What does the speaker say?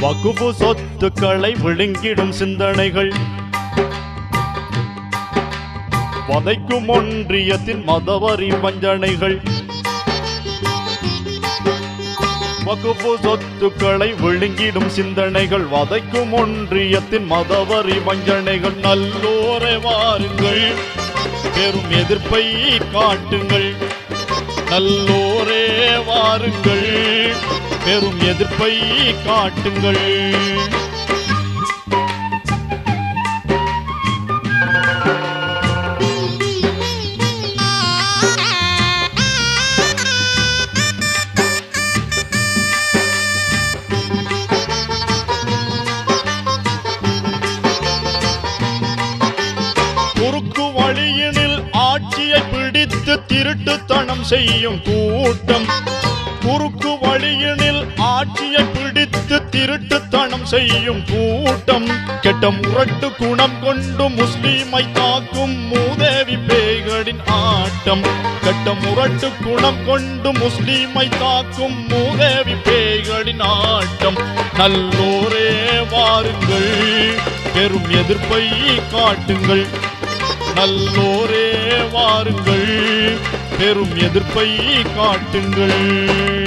வகுப்பு சொத்துக்களை விழுங்கிடும் சிந்தனைகள். வதைக்கும் ஒன்றியத்தின் மதவரி வஞ்சனைகள். வகுப்பு சொத்துக்களை விழுங்கிடும் சிந்தனைகள். வதைக்கும் ஒன்றியத்தின் மதவரி வஞ்சனைகள். நல்லோரை வாருங்கள் பெரும் எதிர்ப்பை காட்டுங்கள். நல்லோரே வாருங்கள். பெரும் எதிர்ப்பை காட்டுங்கள். குறுக்கு வழியினில் ஆட்சியை பிடித்து திருட்டுத்தனம் செய்யும் கூட்டம். குறுக்கு வழியினில் ஆட்சியை பிடித்து திருட்டுத்தனம் செய்யும் கூட்டம் கெட்ட முரட்டு குணம் கொண்டு முஸ்லீமை தாக்கும் மூதேவி பேய்களின் ஆட்டம் கெட்ட முரட்டு குணம் கொண்டு முஸ்லீமை தாக்கும் மூதேவி பேய்களின் ஆட்டம். நல்லோரே வாருங்கள் பெரும் எதிர்ப்பை காட்டுங்கள். நல்லோரே வாருங்கள் பெரும் எதிர்ப்பை காட்டுங்கள்.